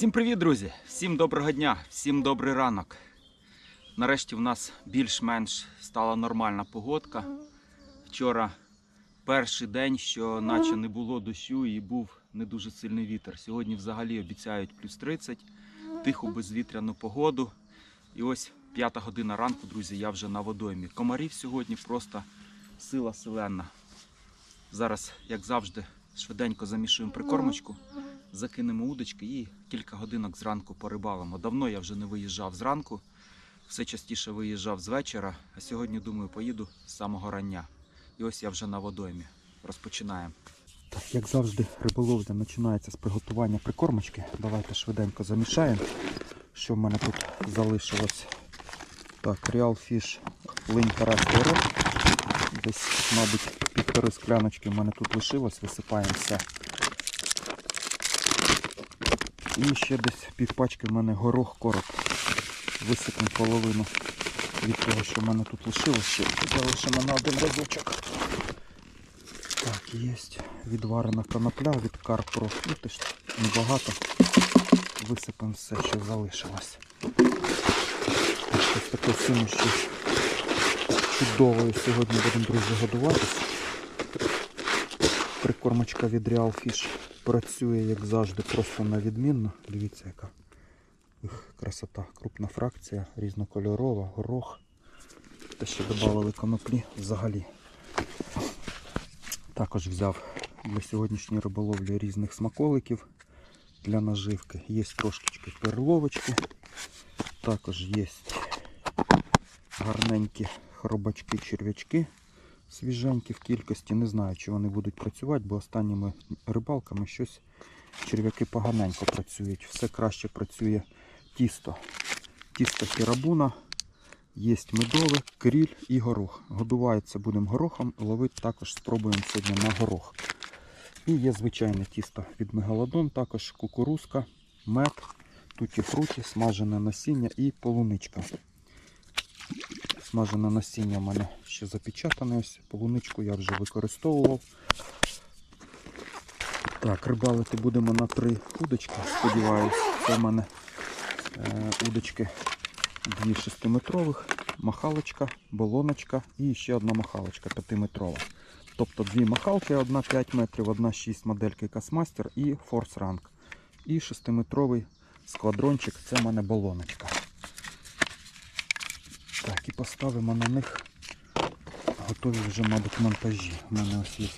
Всім привіт, друзі! Всім доброго дня, всім добрий ранок. Нарешті в нас більш-менш стала нормальна погодка. Вчора перший день, що наче не було дощу і був не дуже сильний вітер. Сьогодні взагалі обіцяють плюс 30, тиху безвітряну погоду. І ось п'ята година ранку, друзі, я вже на водоймі. Комарів сьогодні просто сила селена. Зараз, як завжди, швиденько замішуємо прикормочку закинемо удочки і кілька годинок зранку порибалимо. Давно я вже не виїжджав зранку, все частіше виїжджав з вечора, а сьогодні, думаю, поїду з самого рання. І ось я вже на водоймі. Розпочинаємо. Так, як завжди, риболовля починається з приготування прикормочки. Давайте швиденько замішаємо. Що в мене тут залишилось? Так, Real Fish линь карась. Десь, мабуть, півтори скляночки в мене тут лишилось, висипаємо все. І ще десь півпачки в мене горох короб. Висипемо половину від того, що в мене тут лишилось. Ще залишимо на один разочок. Так, є відварена конопля від Карпро. Ну, теж небагато. Висипемо все, що залишилось. Ось таке суміші чудовою сьогодні будемо, друзі, годуватись. Прикормочка від Real Fish працює, як завжди, просто на відмінно. Дивіться, яка Ух, красота. Крупна фракція, різнокольорова, горох. Те, що додали коноплі взагалі. Також взяв для сьогоднішньої риболовлі різних смаколиків для наживки. Є трошечки перловочки. Також є гарненькі хробачки, черв'ячки свіженькі в кількості. Не знаю, чи вони будуть працювати, бо останніми рибалками щось черв'яки поганенько працюють. Все краще працює тісто. Тісто хірабуна. Є медове, кріль і горох. Годувається будемо горохом, ловити також спробуємо сьогодні на горох. І є звичайне тісто від мегалодон, також кукурузка, мед, туті фруті, смажене насіння і полуничка. Смажене насіння в мене ще запечатане. Ось полуничку я вже використовував. Так, рибалити будемо на три удочки. Сподіваюсь, це в мене е, удочки дві шестиметрових, махалочка, болоночка і ще одна махалочка п'ятиметрова. Тобто дві махалки, одна 5 метрів, одна 6 модельки Касмастер і Rank. І 6-метровий сквадрончик, це в мене болоночка. Так, і поставимо на них готові вже, мабуть, монтажі. У мене ось є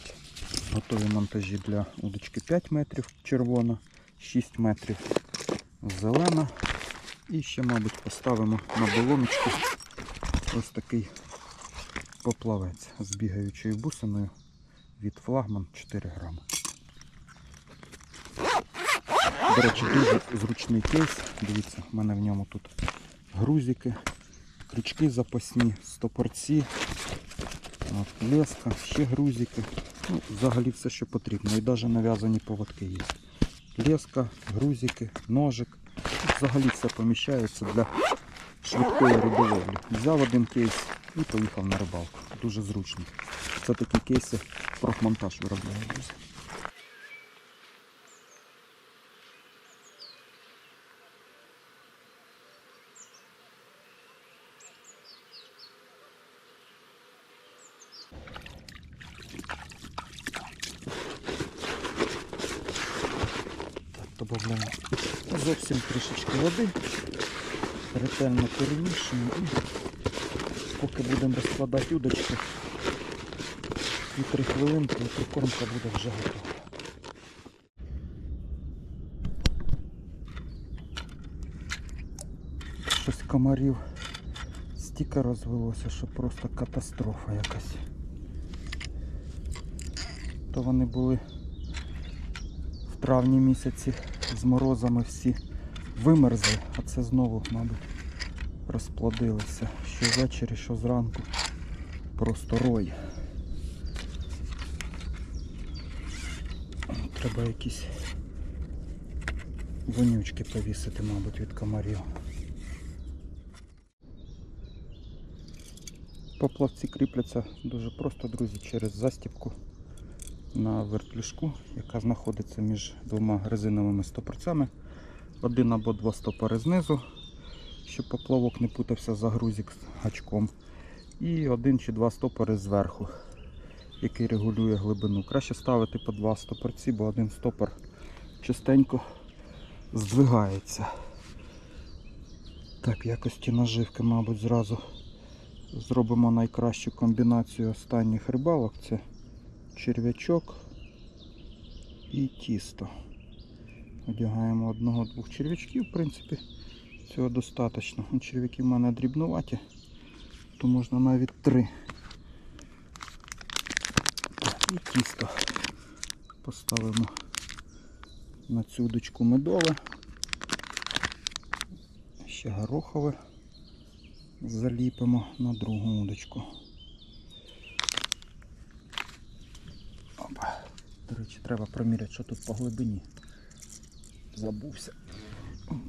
готові монтажі для удочки 5 метрів червона, 6 метрів зелена. І ще, мабуть, поставимо на балоночку ось такий поплавець з бігаючою бусиною від флагман 4 грами. До речі, дуже зручний кейс. Дивіться, в мене в ньому тут грузики, крючки запасні, стопорці, от, леска, ще грузики. Ну, взагалі все, що потрібно. І навіть нав'язані поводки є. Леска, грузики, ножик. Взагалі все поміщається для швидкої риболовлі. Взяв один кейс і поїхав на рибалку. Дуже зручно. Це такі кейси профмонтаж виробляє, друзі. Так, додаємо зовсім трішечки води. Ретельно перемішуємо і поки будемо розкладати удочки, 2-3 хвилинки і прикормка буде вже готова. Щось комарів стільки розвелося, що просто катастрофа якась. То вони були в травні місяці з морозами всі вимерзли, а це знову, мабуть, розплодилися. Що ввечері, що зранку. Просто рой. Треба якісь вонючки повісити, мабуть, від комарів. Поплавці кріпляться дуже просто, друзі, через застібку на вертлюжку, яка знаходиться між двома резиновими стопорцями. один або два стопори знизу, щоб поплавок не путався за грузик з гачком. І один чи два стопори зверху, який регулює глибину. Краще ставити по два стопорці, бо один стопор частенько здвигається. Так, якості наживки, мабуть, зразу зробимо найкращу комбінацію останніх рибалок. Це черв'ячок і тісто. Одягаємо одного-двох черв'ячків, в принципі, цього достатньо. Ну, Черв'яки в мене дрібнуваті, то можна навіть три. І тісто поставимо на цю удочку медове. Ще горохове заліпимо на другу удочку. Опа. До речі, треба проміряти, що тут по глибині. Забувся.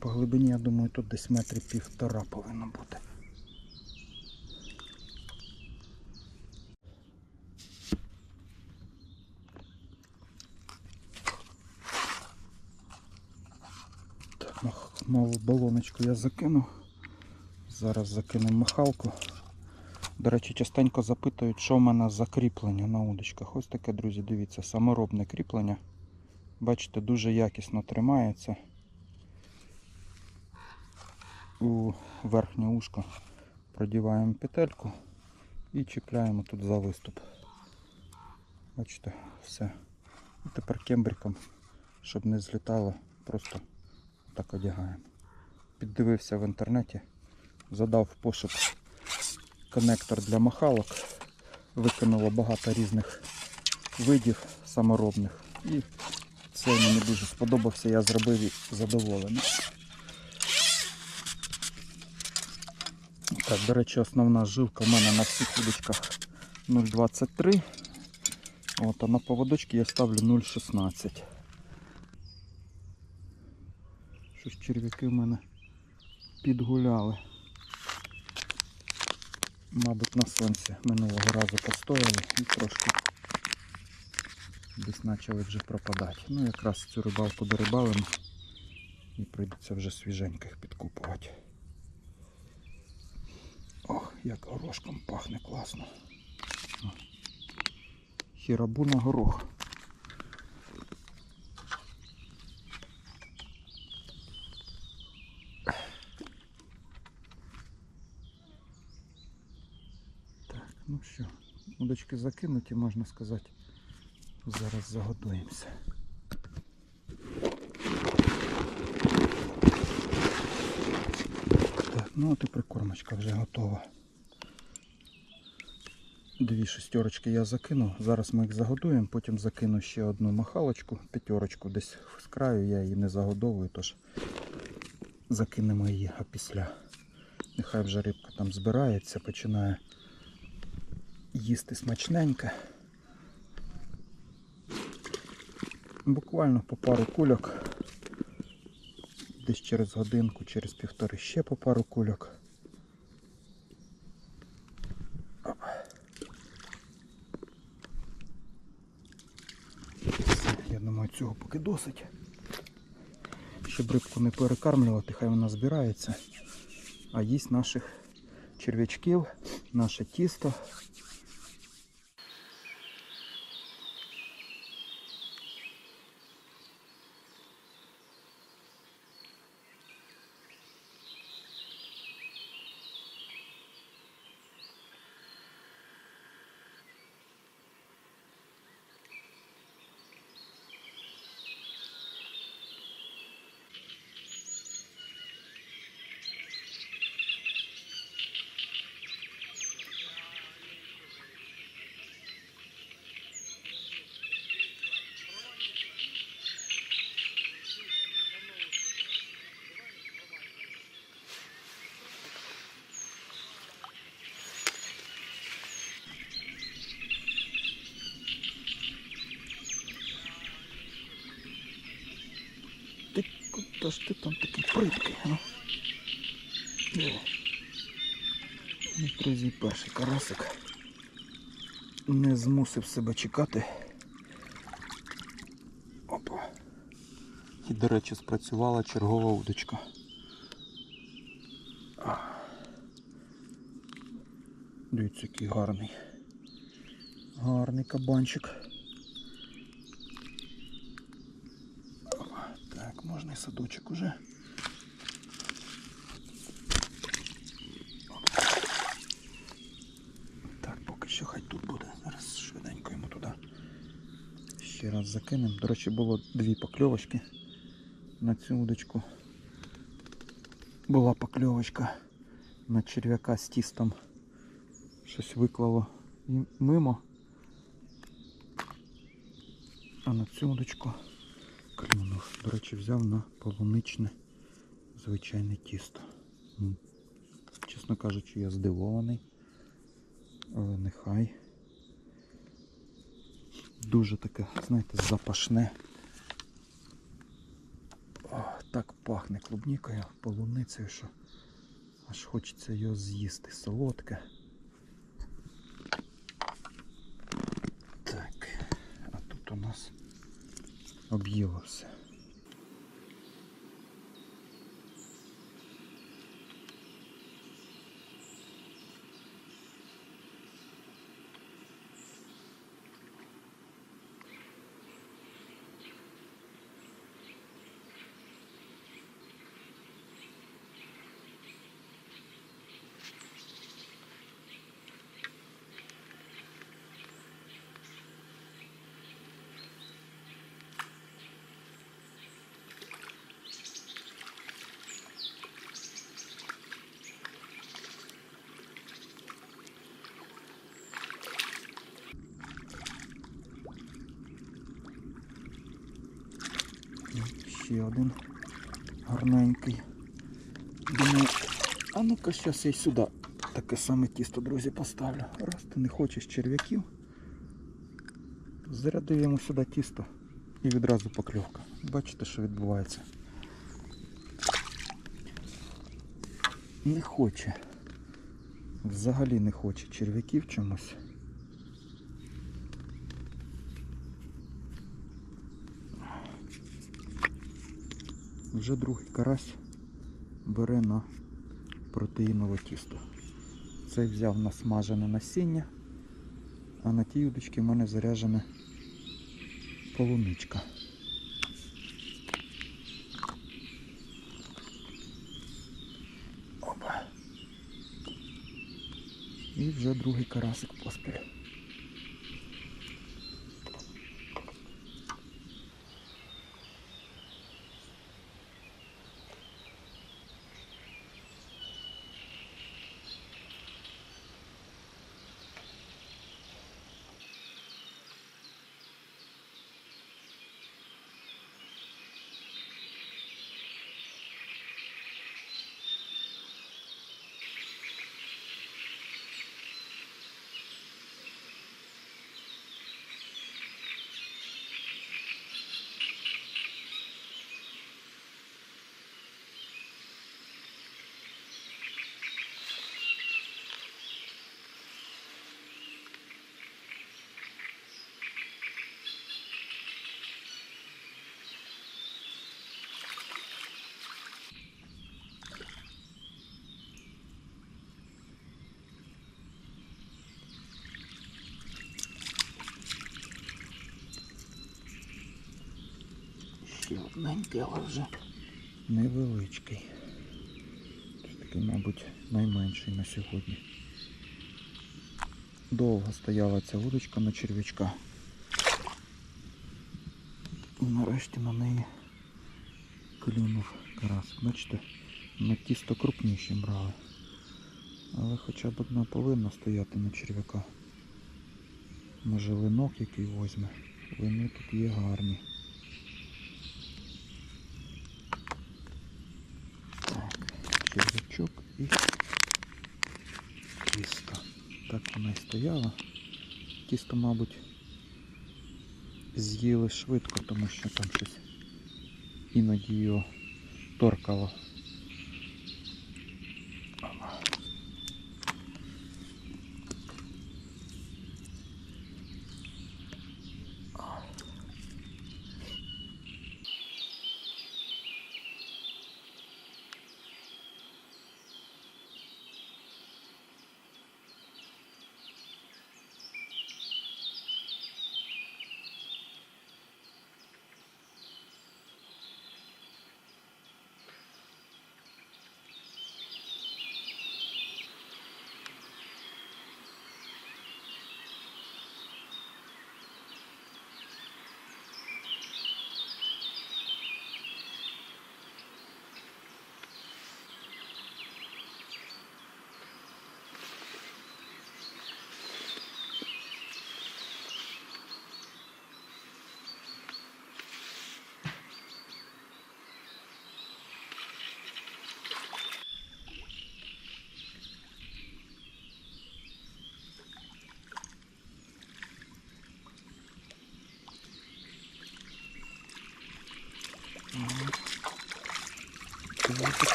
По глибині, я думаю, тут десь метрів півтора повинно бути. Так, мах- балоночку я закинув. Зараз закинемо махалку. До речі, частенько запитують, що в мене за кріплення на удочках. Ось таке, друзі, дивіться, саморобне кріплення. Бачите, дуже якісно тримається. У верхнє ушко продіваємо петельку і чіпляємо тут за виступ. Бачите, все. І тепер кембриком, щоб не злітало, просто так одягаємо. Піддивився в інтернеті, задав в пошук коннектор для махалок. Викинуло багато різних видів саморобних. І цей мені дуже сподобався, я зробив і задоволений. Так, до речі, основна жилка в мене на всіх удочках 0,23. От, а на поводочки я ставлю 0,16. Щось черв'яки в мене підгуляли. Мабуть, на сонці минулого разу постояли і трошки десь почали вже пропадати. Ну, якраз цю рибалку дорибалимо і прийдеться вже свіженьких підкупувати. Як горошком пахне класно. О. Хірабуна горох. Так, ну що, удочки закинуті, можна сказати. Зараз заготуємося. Так, ну от і прикормочка вже готова. Дві шестерочки я закинув. Зараз ми їх загодуємо, потім закину ще одну махалочку, п'ятерочку десь з краю, я її не загодовую, тож закинемо її а після. Нехай вже рибка там збирається, починає їсти смачненько. Буквально по пару кульок. Десь через годинку, через півтори ще по пару кульок. Оп. Все, Я думаю, цього поки досить. Щоб рибку не перекармлювати, хай вона збирається. А їсть наших черв'ячків, наше тісто. Куди ж ти там такий припкий, а? Ну, Друзі, перший карасик не змусив себе чекати. Опа. І, до речі, спрацювала чергова удочка. Дивіться, який гарний. Гарний кабанчик. Так, можна і садочок уже. Так, поки що хай тут буде. Зараз швиденько йому туди. Ще раз закинемо. До речі, було дві покльовочки на цю удочку. Була покльовочка на черв'яка з тістом. Щось виклало мимо. А на цю удочку клюнув. До речі, взяв на полуничне звичайне тісто. Чесно кажучи, я здивований. Але нехай. Дуже таке, знаєте, запашне. О, так пахне клубнікою, полуницею, що аж хочеться його з'їсти. Солодке. об'їло Ще один гарненький. Думаю, а ну-ка зараз я й сюди таке саме тісто, друзі, поставлю. Раз ти не хочеш черв'яків, зарядив йому сюди тісто і відразу покльовка. Бачите, що відбувається. Не хоче. Взагалі не хоче черв'яків чомусь. Вже другий карась бере на протеїнове тісто. Цей взяв на смажене насіння, а на тій удочці в мене заряджена полуничка. Опа. І вже другий карасик поспіль. Ще але вже невеличкий. Такий, мабуть, найменший на сьогодні. Довго стояла ця вудочка на черв'ячка. І нарешті на неї клюнув карасик. Бачите, на тісто крупніші брали. Але хоча б одна повинна стояти на черв'яка. Може линок який возьме. Лини тут є гарні. Так, червячок і тісто. Так вона і стояла. Тісто, мабуть, з'їли швидко, тому що там щось іноді його торкало.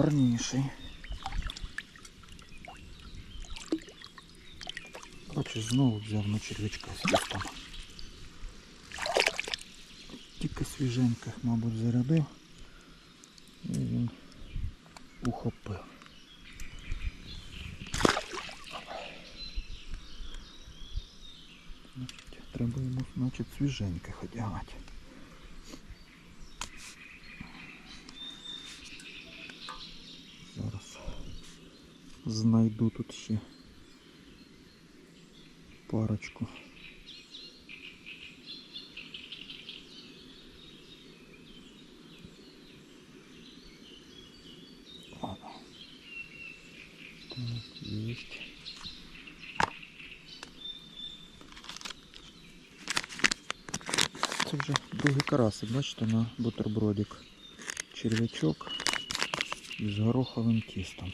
Гарніший. Бачиш, знову взяв на черв'ячка з кістом. Тільки свіженьких, мабуть, зарядив. І він ухопив. Треба йому, значить, свіженьких одягати. Зараз знайду тут ще парочку. Так, есть. Це вже другий карасик, бачите, на бутербродик. Черв'ячок із гороховим тістом.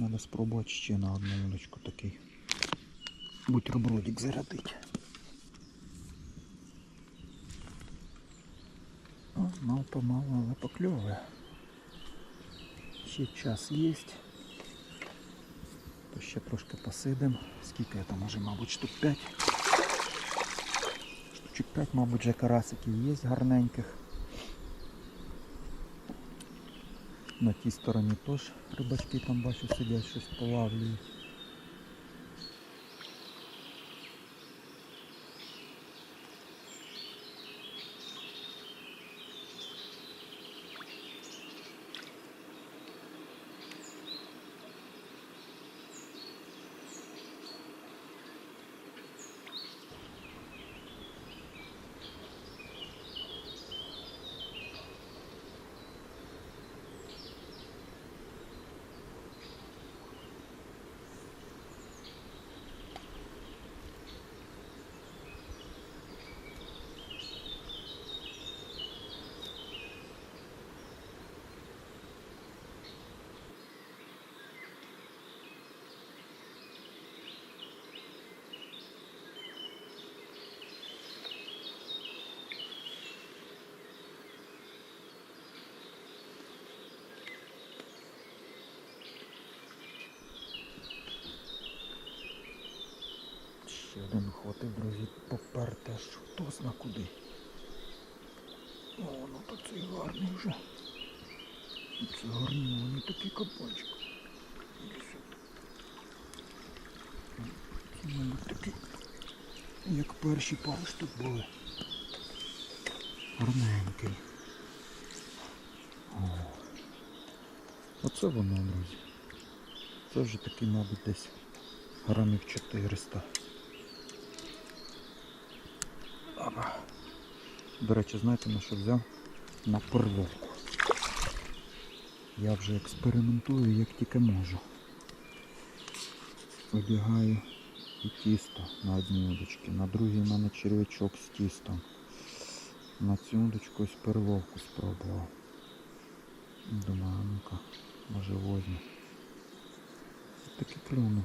Надо спробувати ще на одну удочку такий бутербродик зарядити. Мало помалу, але покльовує. Ще час є. То ще трошки посидим. Скільки я там може, мабуть, штук 5. Штучок 5, мабуть, вже карасиків є гарненьких. На тій стороні теж рибачки там бачу сидять, щось полавлюють. Ще один хватив, друзі, попер теж хто зна куди. О, ну то цей гарний вже. Це гарний, вони. Іди сюди. Це, мабуть, такий, як перші пару штук були. Гарненький. О. Оце воно, друзі. Це вже такий, мабуть, десь грамів 400. До речі, знаєте на що взяв? На перловку. Я вже експериментую як тільки можу. Одягаю і тісто на одній удочці, на другій в мене черв'ячок з тістом. На цю удочку ось перловку спробував. Думаю, ну-ка, може возьму. Таки клюну.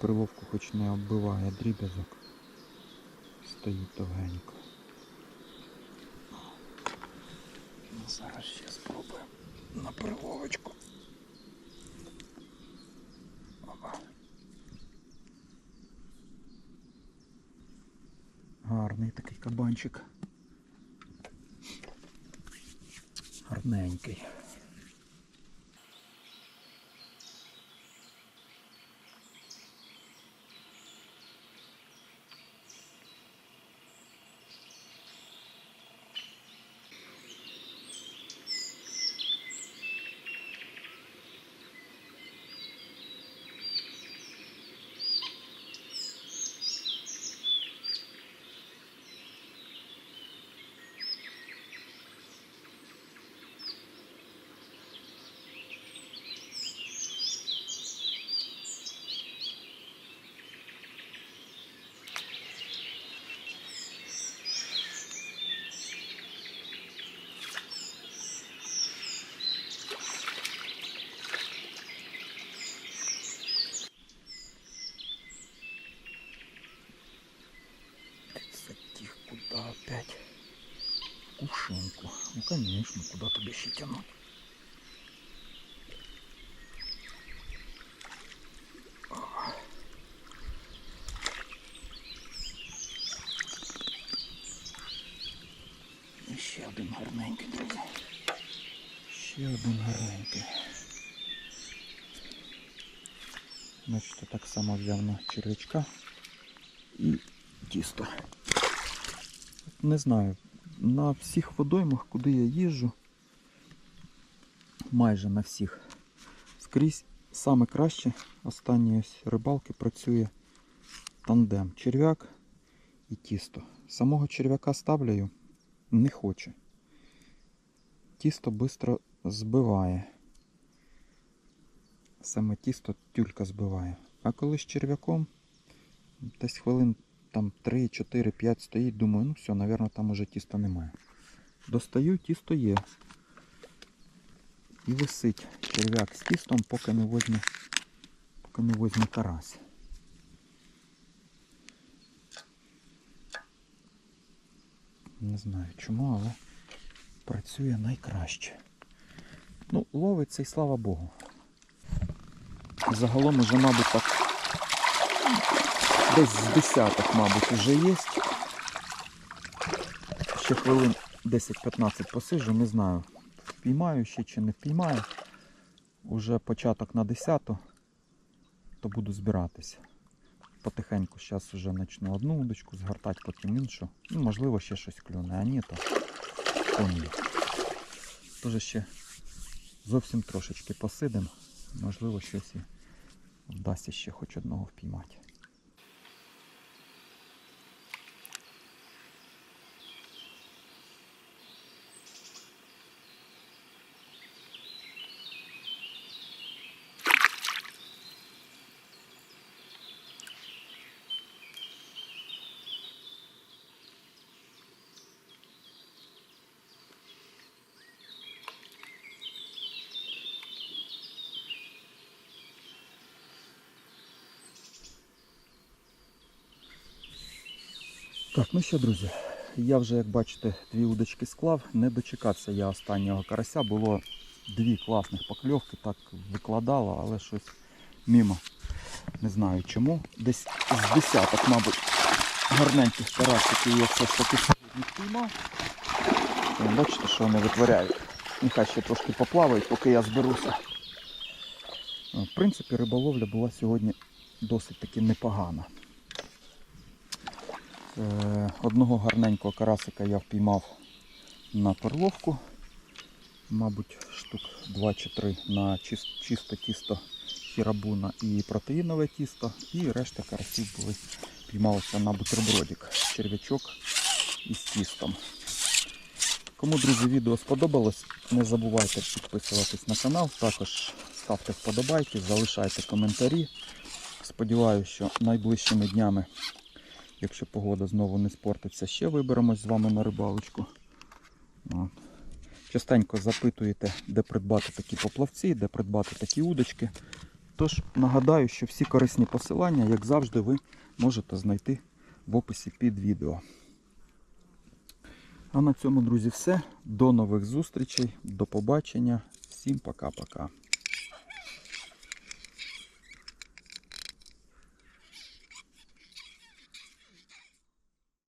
Перловку хоч не оббиває дріб'язок. Стоїть довгенько. Ну, зараз ще спробуємо на перловочку. Опа. Гарний такий кабанчик. Гарненький. удочку. Ну, конечно, куди тобі ще тягнути? І ще один гарненький, друзі. Ще один гарненький. Бачите, так само взяв на червячка і тісто. Не знаю, На всіх водоймах, куди я їжджу, майже на всіх, скрізь саме краще останні ось рибалки працює тандем. Черв'як і тісто. Самого черв'яка ставлю, не хоче. Тісто швидко збиває. Саме тісто тюлька збиває. А коли з черв'яком, десь хвилин там 3, 4, 5 стоїть, думаю, ну все, мабуть, там уже тіста немає. Достаю, тісто є. І висить черв'як з тістом, поки не возьме, поки не возьме карась. Не знаю чому, але працює найкраще. Ну, ловиться і слава Богу. Загалом уже, мабуть, так десь з десяток, мабуть, вже є. Ще хвилин 10-15 посиджу, не знаю, впіймаю ще чи не впіймаю. Уже початок на 10, то буду збиратися. Потихеньку зараз вже почну одну удочку згортати, потім іншу. Ну, можливо, ще щось клюне, а ні, то, то. Тож ще зовсім трошечки посидимо. Можливо, щось і вдасться ще хоч одного впіймати. Так, ну що, друзі, я вже, як бачите, дві удочки склав. Не дочекався я останнього карася. Було дві класних покльовки, так викладало, але щось мимо. Не знаю чому. Десь з десяток, мабуть, гарненьких карасиків я все ж таки сьогодні впіймав. Бачите, що вони витворяють. Нехай ще трошки поплавають, поки я зберуся. В принципі, риболовля була сьогодні досить таки непогана. Е, Одного гарненького карасика я впіймав на перловку. Мабуть, штук 2 чи 3 на чисте тісто хірабуна і протеїнове тісто. І решта карасів були піймалися на бутербродик. Черв'ячок із тістом. Кому, друзі, відео сподобалось, не забувайте підписуватись на канал. Також ставте вподобайки, залишайте коментарі. Сподіваюся, що найближчими днями Якщо погода знову не спортиться, ще виберемось з вами на рибалочку. От. Частенько запитуєте, де придбати такі поплавці, де придбати такі удочки. Тож нагадаю, що всі корисні посилання, як завжди, ви можете знайти в описі під відео. А на цьому, друзі, все. До нових зустрічей, до побачення. Всім пока-пока.